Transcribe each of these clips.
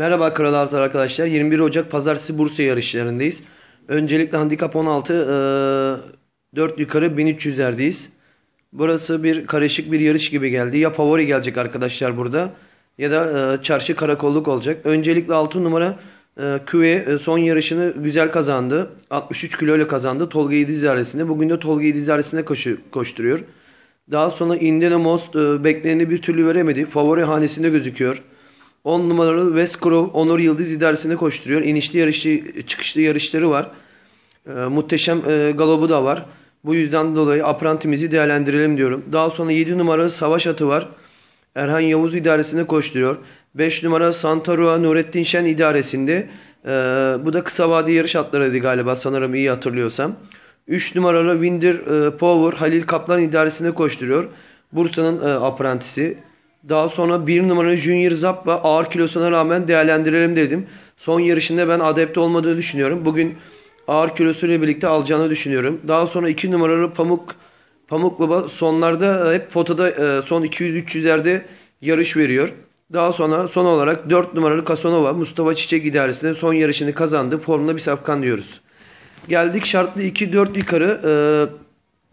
Merhaba Kral Artar arkadaşlar. 21 Ocak Pazartesi Bursa yarışlarındayız. Öncelikle handikap 16 eee, 4 yukarı 1300'lerdeyiz. Burası bir karışık bir yarış gibi geldi. Ya favori gelecek arkadaşlar burada ya da eee, çarşı karakolluk olacak. Öncelikle 6 numara eee Küve e, son yarışını güzel kazandı. 63 kilo ile kazandı Tolga Yediz idaresinde. Bugün de Tolga Yediz idaresinde koşu, koşturuyor. Daha sonra Indiana Most e, bir türlü veremedi. Favori hanesinde gözüküyor. 10 numaralı West Grove Onur Yıldız idaresinde koşturuyor. İnişli yarışlı, çıkışlı yarışları var. E, muhteşem e, galobu da var. Bu yüzden dolayı aprantimizi değerlendirelim diyorum. Daha sonra 7 numaralı Savaş Atı var. Erhan Yavuz idaresinde koşturuyor. 5 numara Santa Rua Nurettin Şen idaresinde. E, bu da kısa vade yarış atlarıydı galiba sanırım iyi hatırlıyorsam. 3 numaralı Winder e, Power Halil Kaplan idaresinde koşturuyor. Bursa'nın e, aprantisi. Daha sonra 1 numaralı Junior Zappa ağır kilosuna rağmen değerlendirelim dedim. Son yarışında ben adapte olmadığını düşünüyorum. Bugün ağır kilosuyla birlikte alacağını düşünüyorum. Daha sonra 2 numaralı Pamuk Pamuk Baba sonlarda e, hep potada e, son 200-300'lerde yarış veriyor. Daha sonra son olarak 4 numaralı Kasonova Mustafa Çiçek idaresinde son yarışını kazandı. Formula bir safkan diyoruz. Geldik şartlı 2-4 yukarı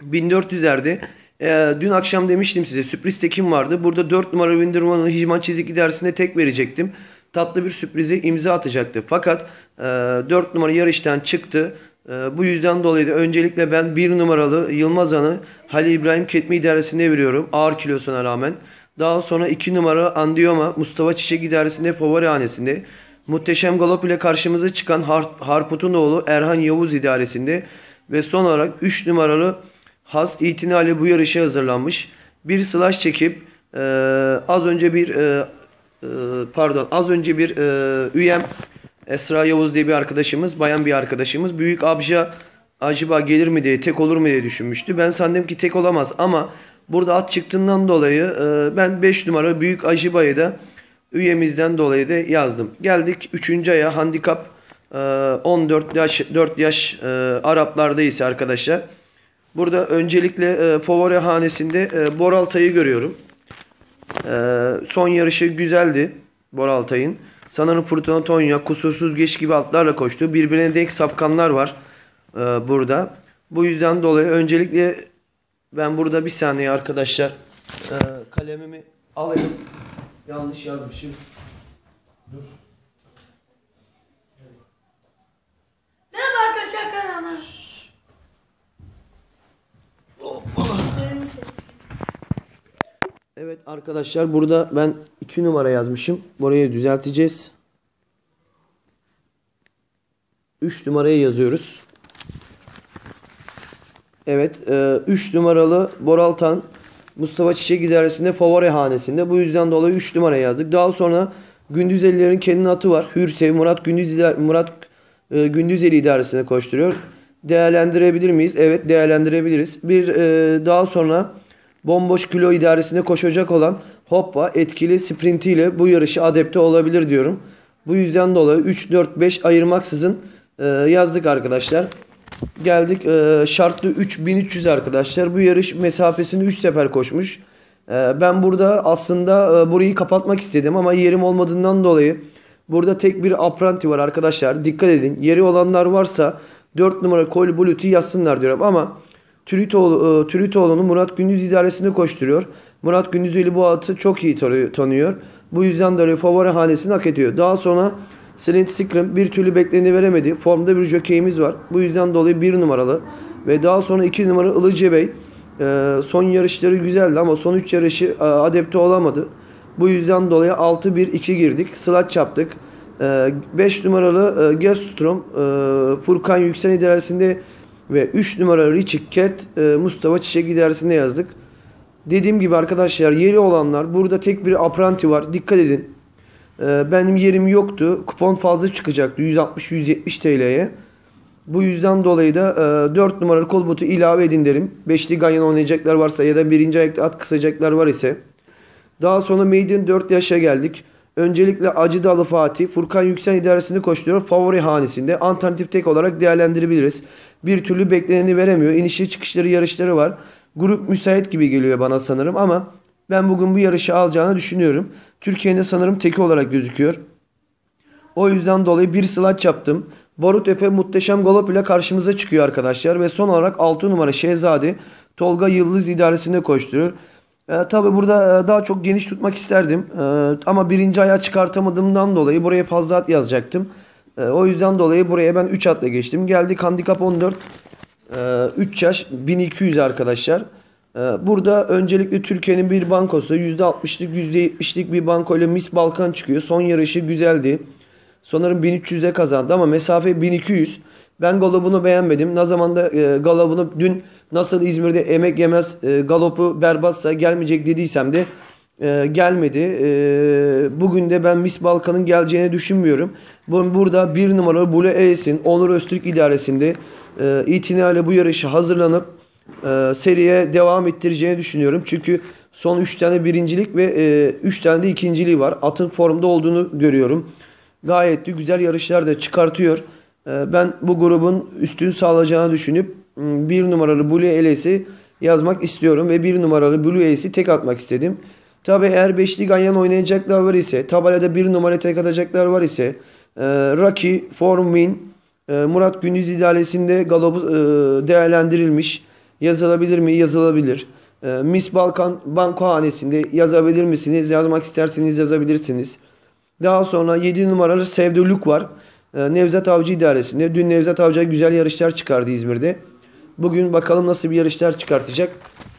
e, 1400'lerde. E, dün akşam demiştim size sürpriz tekim vardı. Burada 4 numara Winder Woman'ın Hicman Çizik idaresinde tek verecektim. Tatlı bir sürprize imza atacaktı. Fakat e, 4 numara yarıştan çıktı. E, bu yüzden dolayı da öncelikle ben 1 numaralı Yılmaz Han'ı Halil İbrahim Ketme idaresinde veriyorum. Ağır kilosuna rağmen. Daha sonra 2 numara Andioma Mustafa Çiçek idaresinde favori hanesinde. Muhteşem galop ile karşımıza çıkan Har Harput'un oğlu Erhan Yavuz idaresinde. Ve son olarak 3 numaralı Has itinali bu yarışa hazırlanmış. Bir slash çekip e, az önce bir e, e, pardon az önce bir e, üyem Esra Yavuz diye bir arkadaşımız, bayan bir arkadaşımız büyük abja acaba gelir mi diye, tek olur mu diye düşünmüştü. Ben sandım ki tek olamaz ama burada at çıktığından dolayı e, ben 5 numara büyük Ajiba'yı da üyemizden dolayı da yazdım. Geldik 3. aya handikap e, 14 yaş 4 yaş e, Araplarda ise arkadaşlar. Burada öncelikle e, favori hanesinde e, Boraltay'ı görüyorum. E, son yarışı güzeldi Boraltay'ın. Sanırım Fırtına Tonya, Kusursuz Geç gibi atlarla koştu. Birbirine denk safkanlar var e, burada. Bu yüzden dolayı öncelikle ben burada bir saniye arkadaşlar e, kalemimi alayım. Yanlış yazmışım. Dur. Merhaba arkadaşlar kanalıma. Evet arkadaşlar burada ben 2 numara yazmışım. Burayı düzelteceğiz. 3 numaraya yazıyoruz. Evet 3 numaralı Boraltan Mustafa Çiçek idaresinde favori hanesinde. Bu yüzden dolayı 3 numara yazdık. Daha sonra Gündüzelilerin kendi atı var. Hürsev Murat Gündüz Murat e, Gündüzeli idaresine koşturuyor. Değerlendirebilir miyiz? Evet değerlendirebiliriz. Bir e, daha sonra bomboş kilo idaresine koşacak olan Hoppa etkili sprintiyle bu yarışı adapte olabilir diyorum. Bu yüzden dolayı 3 4 5 ayırmaksızın e, yazdık arkadaşlar. Geldik e, şartlı 3300 arkadaşlar. Bu yarış mesafesini 3 sefer koşmuş. E, ben burada aslında e, burayı kapatmak istedim ama yerim olmadığından dolayı burada tek bir apranti var arkadaşlar. Dikkat edin. Yeri olanlar varsa 4 numara Kol Bulut'u yazsınlar diyorum ama Türütoğlu, e, Türütoğlu'nu Murat Gündüz idaresinde koşturuyor. Murat Gündüzeli bu atı çok iyi tanıyor-. Bu yüzden dolayı favori hanesini hak ediyor. Daha sonra Silent Scrum bir türlü bekleni veremedi. Formda bir jokeyimiz var. Bu yüzden dolayı bir numaralı. Ve daha sonra iki numara Ilıce Bey. E, son yarışları güzeldi ama son 3 yarışı e, adapte olamadı. Bu yüzden dolayı 6-1-2 girdik. Slaç yaptık. 5 numaralı e, Gerstrom e, Furkan Yüksel idaresinde ve 3 numaralı Richie Cat e, Mustafa Çiçek idaresinde yazdık. Dediğim gibi arkadaşlar yeri olanlar burada tek bir apranti var. Dikkat edin. E, benim yerim yoktu. Kupon fazla çıkacaktı. 160-170 TL'ye. Bu yüzden dolayı da e, 4 numaralı kol botu ilave edin derim. 5'li ganyan oynayacaklar varsa ya da birinci ayakta at kısacaklar var ise. Daha sonra Maiden 4 yaşa geldik. Öncelikle Acı Dalı Fatih, Furkan Yüksel idaresini koşturuyor. Favori hanesinde alternatif tek olarak değerlendirebiliriz. Bir türlü bekleneni veremiyor. İnişli çıkışları yarışları var. Grup müsait gibi geliyor bana sanırım ama ben bugün bu yarışı alacağını düşünüyorum. Türkiye'de sanırım teki olarak gözüküyor. O yüzden dolayı bir slaç yaptım. Barut Epe muhteşem galop ile karşımıza çıkıyor arkadaşlar. Ve son olarak 6 numara Şehzade Tolga Yıldız idaresinde koşturuyor. E, tabii burada e, daha çok geniş tutmak isterdim. E, ama birinci ayağı çıkartamadığımdan dolayı buraya fazla at yazacaktım. E, o yüzden dolayı buraya ben 3 atla geçtim. Geldik handikap 14. E, 3 yaş 1200 arkadaşlar. E, burada öncelikle Türkiye'nin bir bankosu %60'lık %70'lik bir bankoyla Miss Balkan çıkıyor. Son yarışı güzeldi. Sanırım 1300'e kazandı ama mesafe 1200. Ben galopunu beğenmedim. Ne zaman da e, dün nasıl İzmir'de emek yemez e, galopu berbatsa gelmeyecek dediysem de e, gelmedi. E, bugün de ben Miss Balkan'ın geleceğini düşünmüyorum. Bu, burada bir numaralı Bule Eys'in Onur Öztürk idaresinde e, itinayla bu yarışı hazırlanıp e, seriye devam ettireceğini düşünüyorum. Çünkü son 3 tane birincilik ve 3 tane de ikinciliği var. Atın formda olduğunu görüyorum. Gayet de güzel yarışlar da çıkartıyor. E, ben bu grubun üstün sağlayacağını düşünüp bir numaralı Blue Eles'i yazmak istiyorum ve bir numaralı Blue Eles'i tek atmak istedim. Tabi eğer beşli ganyan oynayacaklar var ise, tabelada bir numara tek atacaklar var ise, e, Rocky, Formwin, e, Murat Gündüz idaresinde galobu e, değerlendirilmiş. Yazılabilir mi? Yazılabilir. E, Miss Balkan Banko hanesinde yazabilir misiniz? Yazmak isterseniz yazabilirsiniz. Daha sonra 7 numaralı Sevduluk var. E, Nevzat Avcı idaresinde. Dün Nevzat Avcı güzel yarışlar çıkardı İzmir'de. Bugün bakalım nasıl bir yarışlar çıkartacak.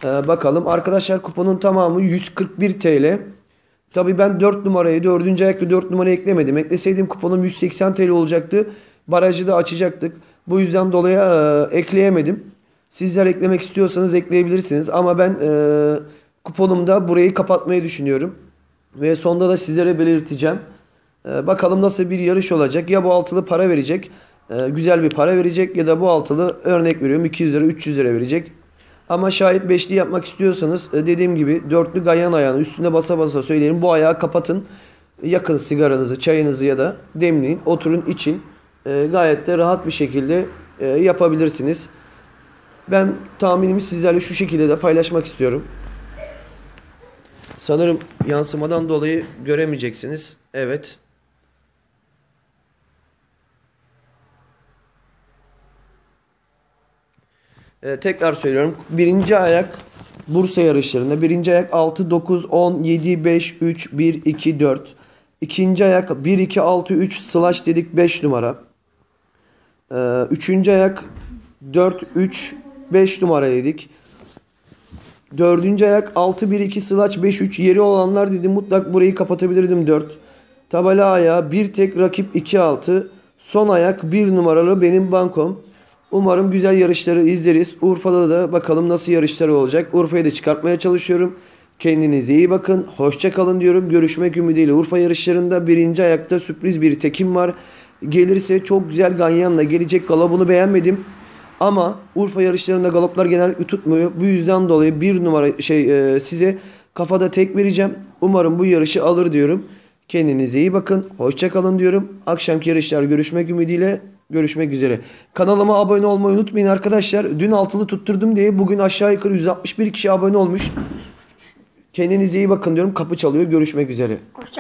E, bakalım. Arkadaşlar kuponun tamamı 141 TL. Tabii ben 4 numarayı 4. ayaklı 4 numarayı eklemedim. Ekleseydim kuponum 180 TL olacaktı. Barajı da açacaktık. Bu yüzden dolayı e, ekleyemedim. Sizler eklemek istiyorsanız ekleyebilirsiniz. Ama ben e, kuponumda burayı kapatmayı düşünüyorum. Ve sonda da sizlere belirteceğim. E, bakalım nasıl bir yarış olacak. Ya bu altılı para verecek. e, güzel bir para verecek. Ya da bu altılı örnek veriyorum 200 lira 300 lira verecek. Ama şayet beşli yapmak istiyorsanız e, dediğim gibi dörtlü ganyan ayağını üstüne basa basa söyleyelim. Bu ayağı kapatın. Yakın sigaranızı, çayınızı ya da demleyin. Oturun için. E, gayet de rahat bir şekilde e, yapabilirsiniz. Ben tahminimi sizlerle şu şekilde de paylaşmak istiyorum. Sanırım yansımadan dolayı göremeyeceksiniz. Evet. Ee, tekrar söylüyorum. Birinci ayak Bursa yarışlarında. Birinci ayak 6, 9, 10, 7, 5, 3, 1, 2, 4. İkinci ayak 1, 2, 6, 3 slash dedik 5 numara. Ee, üçüncü ayak 4, 3, 5 numara dedik. Dördüncü ayak 6, 1, 2 slash 5, 3 yeri olanlar dedim mutlak burayı kapatabilirdim 4. Tabela ayağı bir tek rakip 2, 6. Son ayak 1 numaralı benim bankom. Umarım güzel yarışları izleriz. Urfa'da da bakalım nasıl yarışlar olacak. Urfa'yı da çıkartmaya çalışıyorum. Kendinize iyi bakın. Hoşça kalın diyorum. Görüşmek ümidiyle Urfa yarışlarında birinci ayakta sürpriz bir tekim var. Gelirse çok güzel ganyanla gelecek galabını beğenmedim. Ama Urfa yarışlarında galoplar genellikle tutmuyor. Bu yüzden dolayı bir numara şey e, size kafada tek vereceğim. Umarım bu yarışı alır diyorum. Kendinize iyi bakın. Hoşça kalın diyorum. Akşamki yarışlar görüşmek ümidiyle. Görüşmek üzere. Kanalıma abone olmayı unutmayın arkadaşlar. Dün altılı tutturdum diye bugün aşağı yukarı 161 kişi abone olmuş. Kendinize iyi bakın diyorum. Kapı çalıyor. Görüşmek üzere. Hoşça